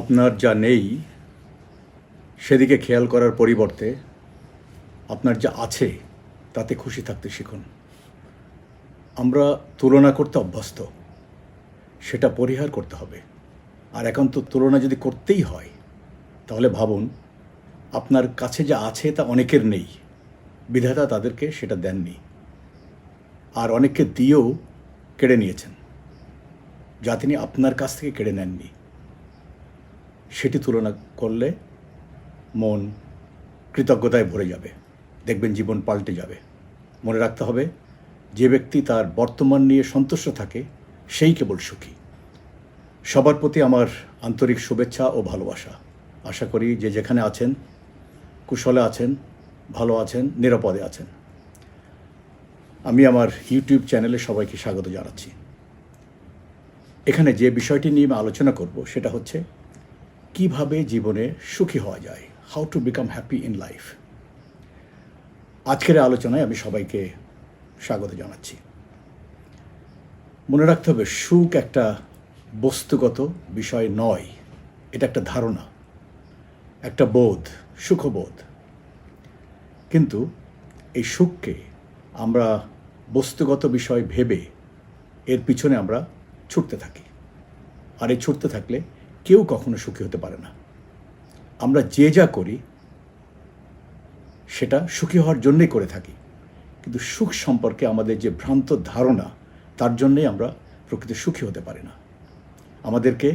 আপনার যা নেই, সেদিকে খেয়াল করার পরিবর্তে আপনার যা আছে, তাতে খুশি থাকতে শিখুন। আমরা তুলনা করতে অভ্যস্ত, সেটা পরিহার করতে হবে। আর এখন তো তুলনা যদি করতেই হয়, তাহলে ভাবুন, আপনার কাছে যা আছে, তা অনেকের নেই। বিধাতা তাদেরকে সেটা দেননি। আর অনেককে দিয়েও কেড়ে নিয়েছেন, যা তিনি আপনার কাছ থেকে কেড়ে নেননি। সেটি তুলনা করলে মন কৃতজ্ঞতায় ভরে যাবে। দেখবেন জীবন পাল্টে যাবে। মনে রাখতে হবে, যে ব্যক্তি তার বর্তমান নিয়ে সন্তুষ্ট থাকে, সেই কেবল সুখী। সবার প্রতি আমার আন্তরিক শুভেচ্ছা ও ভালোবাসা। আশা করি যে যেখানে আছেন, কুশলে আছেন, ভালো আছেন, নিরাপদে আছেন। আমি আমার ইউটিউব চ্যানেলে সবাইকে স্বাগত জানাচ্ছি। এখানে যে বিষয়টি নিয়ে আমি আলোচনা করব, সেটা হচ্ছে কীভাবে জীবনে সুখী হওয়া যায়? How to become happy in life আজকের আলোচনায় আমি সবাইকে স্বাগত জানাচ্ছি। মনে রাখতে হবে, সুখ একটা বস্তুগত বিষয় নয়। এটা একটা ধারণা, একটা বোধ, সুখবোধ। কিন্তু এই সুখকে আমরা বস্তুগত বিষয় ভেবে এর পিছনে আমরা ছুটতে থাকি। আর এই ছুটতে থাকলে কেউ কখনো সুখী হতে পারে না। আমরা যে যা করি, সেটা সুখী হওয়ার জন্যই করে থাকি। কিন্তু সুখ সম্পর্কে আমাদের যে ভ্রান্ত ধারণা, তার জন্যই আমরা প্রকৃত সুখী হতে পারি না। আমাদেরকে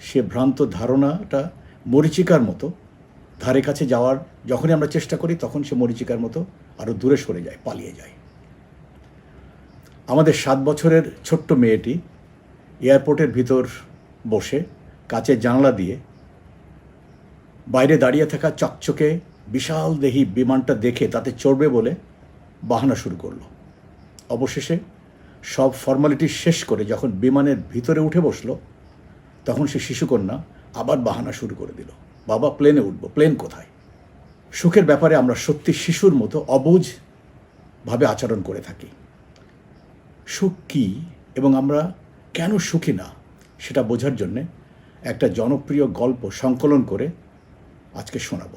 সে ভ্রান্ত ধারণাটা মরিচিকার মতো ধারে কাছে যাওয়ার, যখনই আমরা চেষ্টা করি, তখন সে মরিচিকার মতো আরও দূরে সরে যায়, পালিয়ে যায়। আমাদের সাত বছরের ছোট্ট মেয়েটি এয়ারপোর্টের ভিতর বসে কাচের জানলা দিয়ে বাইরে দাঁড়িয়ে থাকা চকচকে বিশাল দেহি বিমানটা দেখে তাতে চড়বে বলে বাহানা শুরু করল। অবশেষে সব ফর্মালিটি শেষ করে যখন বিমানের ভিতরে উঠে বসল, তখন সে শিশুকন্যা আবার বাহানা শুরু করে দিল। বাবা, প্লেনে উঠবো। প্লেন কোথায়? সুখের ব্যাপারে আমরা সত্যি শিশুর মতো অবুঝ ভাবে আচরণ করে থাকি। সুখ কী এবং আমরা কেন সুখী না, সেটা বোঝার জন্যে একটা জনপ্রিয় গল্প সংকলন করে আজকে শোনাবো।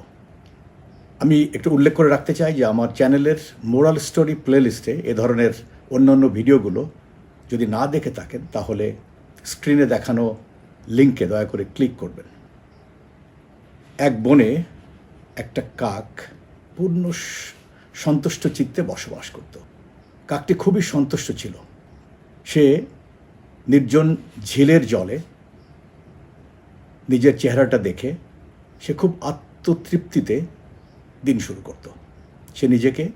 আমি একটু উল্লেখ করে রাখতে চাই যে আমার চ্যানেলের মোরাল স্টোরি প্লেলিস্টে এ ধরনের অন্যান্য ভিডিওগুলো যদি না দেখে থাকেন, তাহলে স্ক্রিনে দেখানো লিঙ্কে দয়া করে ক্লিক করবেন। এক বনে একটা কাক পূর্ণ সন্তুষ্ট চিত্তে বসবাস করত। কাকটি খুবই সন্তুষ্ট ছিল। সে নির্জন ঝিলের জলে নিজের চেহারাটা দেখে সে খুব আত্মতৃপ্তিতে দিন শুরু করত। সে নিজেকে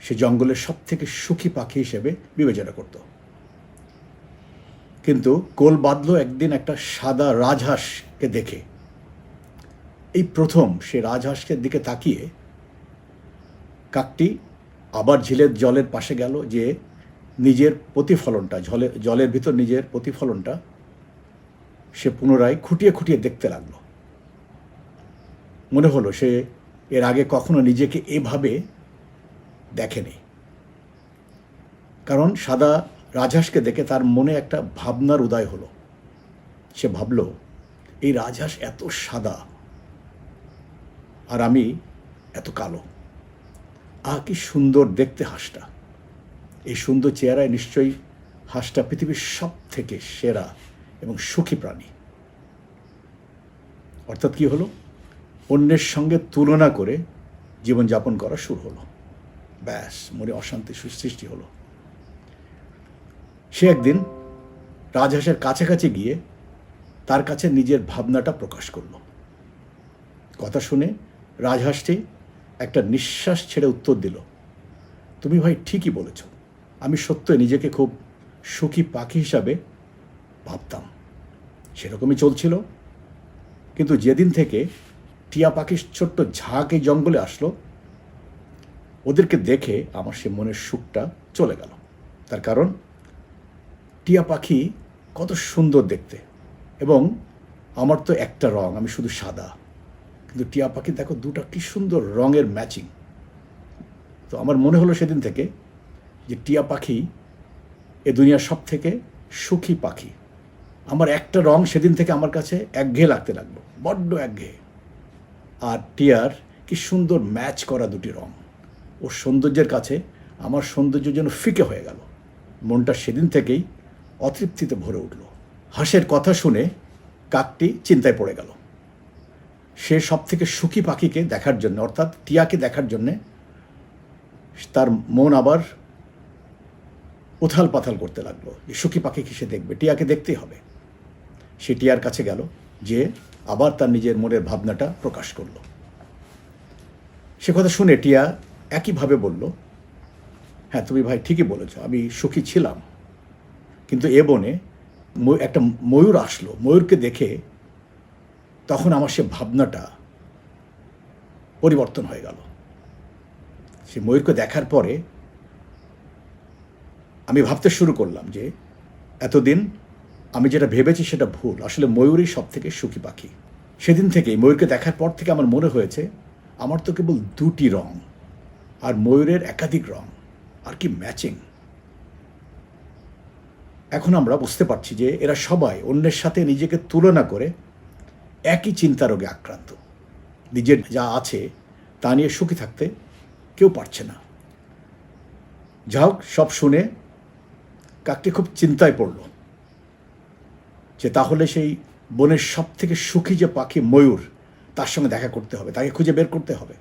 সে জঙ্গলের সব থেকে সুখী পাখি হিসেবে বিবেচনা করত। কিন্তু কোল বাঁধল একদিন একটা সাদা রাজহাঁসকে দেখে। এই প্রথম সে রাজহাঁসের দিকে তাকিয়ে কাকটি আবার ঝিলের জলের পাশে গেল যে নিজের প্রতিফলনটা জলের জলের ভিতর নিজের প্রতিফলনটা সে পুনরায় খুঁটিয়ে খুঁটিয়ে দেখতে লাগল। মনে হলো সে এর আগে কখনো নিজেকে এভাবে দেখেনি। কারণ সাদা রাজহাঁসকে দেখে তার মনে একটা ভাবনার উদয় হলো। সে ভাবল, এই রাজহাঁস এত সাদা আর আমি এত কালো। আহ, কি সুন্দর দেখতে হাঁসটা। এই সুন্দর চেহারায় নিশ্চয়ই হাঁসটা পৃথিবীর সব থেকে সেরা এবং সুখী প্রাণী। অর্থাৎ কি হলো? অন্যের সঙ্গে তুলনা করে জীবনযাপন করা শুরু হলো। ব্যাস, মনে অশান্তি সৃ- সৃষ্টি হলো। সে একদিন রাজহাঁসের কাছাকাছি গিয়ে তার কাছে নিজের ভাবনাটা প্রকাশ করল। কথা শুনে রাজহাঁসটি একটা নিঃশ্বাস ছেড়ে উত্তর দিল, তুমি ভাই ঠিকই বলেছ। আমি সত্যই নিজেকে খুব সুখী পাখি হিসাবে ভাবতাম। সেরকমই চলছিল। কিন্তু যেদিন থেকে টিয়া পাখির ছোট্ট ঝাঁক এই জঙ্গলে আসলো, ওদেরকে দেখে আমার সে মনের সুখটা চলে গেল। তার কারণ, টিয়া পাখি কত সুন্দর দেখতে এবং আমার তো একটা রং, আমি শুধু সাদা। কিন্তু টিয়া পাখি দেখো দুটো কি সুন্দর রঙের ম্যাচিং। তো আমার মনে হলো সেদিন থেকে যে টিয়া পাখি এ দুনিয়ার সব থেকে সুখী পাখি। আমার একটা রং সেদিন থেকে আমার কাছে একঘেয়ে লাগতে লাগল, বড্ড একঘেয়ে আর টিয়ার কি সুন্দর ম্যাচ করা দুটি রং। ওর সৌন্দর্যের কাছে আমার সৌন্দর্য যেন ফিকে হয়ে গেল। মনটা সেদিন থেকেই অতৃপ্তিতে ভরে উঠল। হাঁসের কথা শুনে কাকটি চিন্তায় পড়ে গেল। সে সব থেকে সুখী পাখিকে দেখার জন্য, অর্থাৎ টিয়াকে দেখার জন্যে তার মন আবার উথাল পাথাল করতে লাগল। যে সুখী পাখিকে সে দেখবে? টিয়াকে দেখতেই হবে। সে টিয়ার কাছে গেল, যে আবার তার নিজের মনের ভাবনাটা প্রকাশ করল। সে কথা শুনে টিয়া একইভাবে বলল হ্যাঁ তুমি ভাই ঠিকই বলেছ, আমি সুখী ছিলাম। কিন্তু এ বনে একটা ময়ূর আসলো, ময়ূরকে দেখে তখন আমার সে ভাবনাটা পরিবর্তন হয়ে গেল। সে ময়ূরকে দেখার পরে আমি ভাবতে শুরু করলাম যে, এতদিন আমি যেটা ভেবেছি সেটা ভুল। আসলে ময়ূরই সব থেকে সুখী পাখি। সেদিন থেকেই ময়ূরকে দেখার পর থেকে আমার মনে হয়েছে, আমার তো কেবল দুটি রং, আর ময়ূরের একাধিক রং, আর কি ম্যাচিং। এখন আমরা বুঝতে পারছি যে এরা সবাই অন্যের সাথে নিজেকে তুলনা করে একই চিন্তা রোগে আক্রান্ত। নিজের যা আছে তা নিয়ে সুখী থাকতে কেউ পারছে না। যা হোক সব শুনে কাকটি খুব চিন্তায় পড়ল। যে তাহলে সেই বনের সব থেকে সুখী যে পাখি ময়ূর, তার সঙ্গে দেখা করতে হবে, তাকে খুঁজে বের করতে হবে।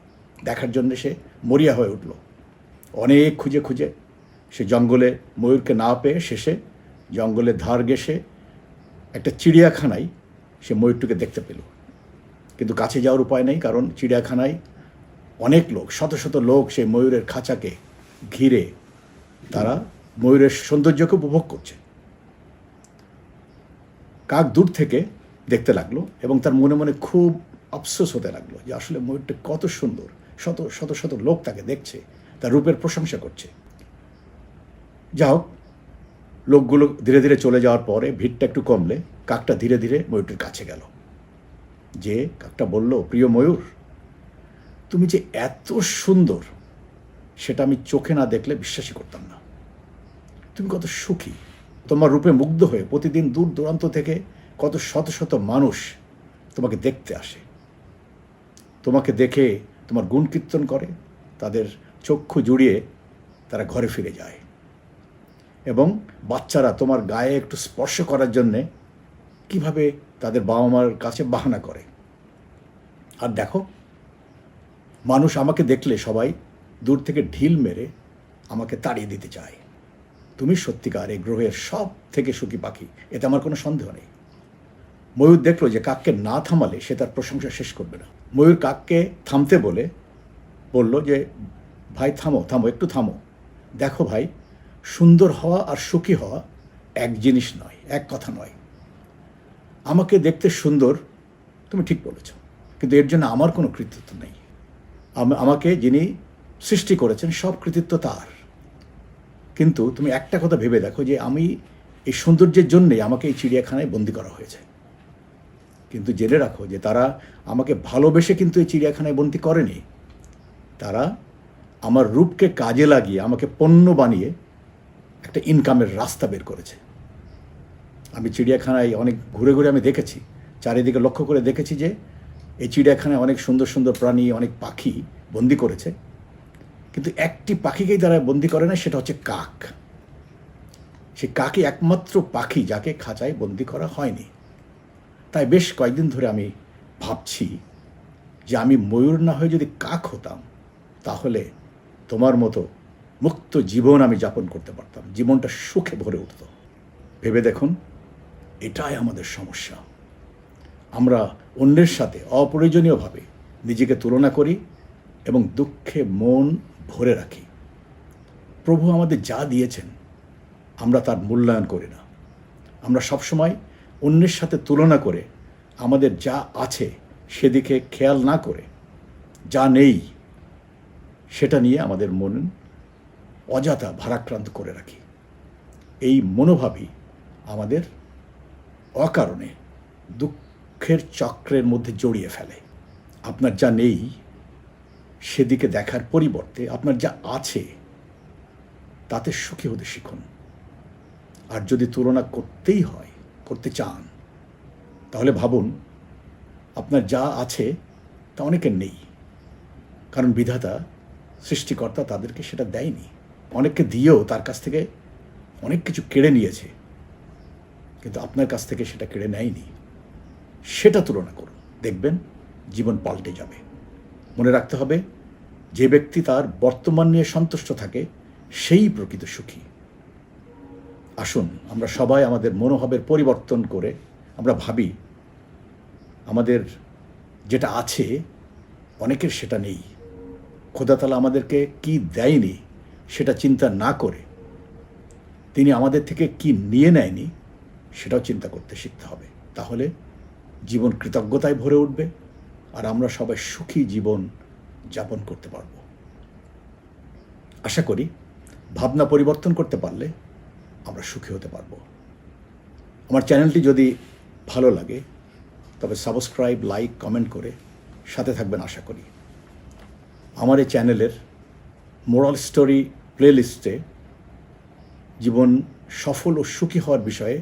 দেখার জন্য সে মরিয়া হয়ে উঠল। অনেক খুঁজে খুঁজে সে জঙ্গলে ময়ূরকে না পেয়ে শেষে জঙ্গলের ধার ঘেসে একটা চিড়িয়াখানায় সে ময়ূরটিকে দেখতে পেল। কিন্তু কাছে যাওয়ার উপায় নেই, কারণ চিড়িয়াখানায় অনেক লোক, শত শত লোক সেই ময়ূরের খাঁচাকে ঘিরে তারা ময়ূরের সৌন্দর্যকে উপভোগ করছে। কাক দূর থেকে দেখতে লাগল এবং তার মনে মনে খুব আফসোস হতে লাগল যে আসলে ময়ূরটা কত সুন্দর, শত শত শত লোক তাকে দেখছে, তার রূপের প্রশংসা করছে। যা হোক, লোকগুলো ধীরে ধীরে চলে যাওয়ার পরে ভিড়টা একটু কমলে কাকটা ধীরে ধীরে ময়ূরটির কাছে গেল। যে কাকটা বলল, প্রিয় ময়ূর, তুমি যে এত সুন্দর, সেটা আমি চোখে না দেখলে বিশ্বাসই করতাম না। তুমি কত সুখী তোমার রূপে মুগ্ধ হয়ে প্রতিদিন দূর দূরান্ত থেকে কত শত শত মানুষ তোমাকে দেখতে আসে। তোমাকে দেখে তোমার গুণ কীর্তন করে, তাদের চক্ষু জুড়িয়ে তারা ঘরে ফিরে যায়। এবং বাচ্চারা তোমার গায়ে একটু স্পর্শ করার জন্যে কীভাবে তাদের বাবা মার কাছে বাহানা করে। আর দেখো, মানুষ আমাকে দেখলে সবাই দূর থেকে ঢিল মেরে আমাকে তাড়িয়ে দিতে চায়। তুমি সত্যিকার এই গ্রহের সব থেকে সুখী পাখি, এতে আমার কোনো সন্দেহ নেই। ময়ূর দেখল যে কাককে না থামালে সে তার প্রশংসা শেষ করবে না। ময়ূর কাককে থামতে বলে, বলল যে, ভাই, থামো থামো, একটু থামো। দেখো ভাই, সুন্দর হওয়া আর সুখী হওয়া এক জিনিস নয়, এক কথা নয়। আমাকে দেখতে সুন্দর, তুমি ঠিক বলেছ, কিন্তু এর জন্য আমার কোনো কৃতিত্ব নেই। আম- আমাকে যিনি সৃষ্টি করেছেন সব কৃতিত্ব তার। কিন্তু তুমি একটা কথা ভেবে দেখো যে আমি এই সৌন্দর্যের জন্যেই আমাকে এই চিড়িয়াখানায় বন্দি করা হয়েছে। কিন্তু জেনে রাখো যে তারা আমাকে ভালোবেসে কিন্তু এই চিড়িয়াখানায় বন্দি করেনি। তারা আমার রূপকে কাজে লাগিয়ে আমাকে পণ্য বানিয়ে একটা ইনকামের রাস্তা বের করেছে। আমি চিড়িয়াখানায় অনেক ঘুরে ঘুরে আমি দেখেছি। চারিদিকে লক্ষ্য করে দেখেছি যে এই চিড়িয়াখানায় অনেক সুন্দর সুন্দর প্রাণী, অনেক পাখি বন্দি করেছে। কিন্তু একটি পাখিকেই তারা বন্দি করে না, সেটা হচ্ছে কাক। সে কাকই একমাত্র পাখি যাকে খাঁচায় বন্দি করা হয়নি। তাই বেশ কয়েকদিন ধরে আমি ভাবছি যে আমি ময়ূর না হয়ে যদি কাক হতাম, তাহলে তোমার মতো মুক্ত জীবন আমি যাপন করতে পারতাম, জীবনটা সুখে ভরে উঠত। ভেবে দেখুন, এটাই আমাদের সমস্যা। আমরা অন্যের সাথে অপ্রয়োজনীয়ভাবে নিজেকে তুলনা করি এবং দুঃখে মন ভরে রাখি। প্রভু আমাদের যা দিয়েছেন, আমরা তার মূল্যায়ন করি না। আমরা সবসময় অন্যের সাথে তুলনা করে আমাদের যা আছে সেদিকে খেয়াল না করে, যা নেই সেটা নিয়ে আমাদের মন অযথা ভারাক্রান্ত করে রাখি। এই মনোভাবই আমাদের অকারণে দুঃখের চক্রের মধ্যে জড়িয়ে ফেলে। আপনার যা নেই সেদিকে দেখার পরিবর্তে আপনার যা আছে, তাতে সুখী হতে শিখুন। আর যদি তুলনা করতেই হয়, করতে চান, তাহলে ভাবুন, আপনার যা আছে, তা অনেকের নেই। কারণ বিধাতা, সৃষ্টিকর্তা তাদেরকে সেটা দেয়নি। অনেককে দিয়েও তার কাছ থেকে অনেক কিছু কেড়ে নিয়েছে। কিন্তু আপনার কাছ থেকে সেটা কেড়ে নেয়নি। সেটা তুলনা করুন, দেখবেন জীবন পাল্টে যাবে। মনে রাখতে হবে, যে ব্যক্তি তার বর্তমান নিয়ে সন্তুষ্ট থাকে, সেই প্রকৃত সুখী। আসুন, আমরা সবাই আমাদের মনোভাবের পরিবর্তন করে আমরা ভাবি, আমাদের যেটা আছে, অনেকের সেটা নেই। খোদাতালা আমাদেরকে কি দেয়নি, সেটা চিন্তা না করে। তিনি আমাদের থেকে কি নিয়ে নেয়নি, সেটাও চিন্তা করতে শিখতে হবে। তাহলে জীবন কৃতজ্ঞতায় ভরে উঠবে। আর আমরা সবাই সুখী জীবন যাপন করতে পারব। আশা করি ভাবনা পরিবর্তন করতে পারলে আমরা সুখী হতে পারব। আমার চ্যানেলটি যদি ভালো লাগে, তবে সাবস্ক্রাইব, লাইক, কমেন্ট করে সাথে থাকবেন আশা করি। আমার এই চ্যানেলের মোরাল স্টোরি প্লেলিস্টে জীবন সফল ও সুখী হওয়ার বিষয়ে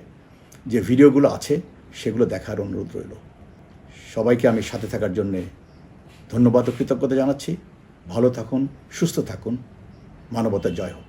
যে ভিডিওগুলো আছে, সেগুলো দেখার অনুরোধ রইল। সবাইকে আমি সাথে থাকার জন্যে ধন্যবাদ ও কৃতজ্ঞতা জানাচ্ছি। ভালো থাকুন, সুস্থ থাকুন। মানবতার জয় হোক।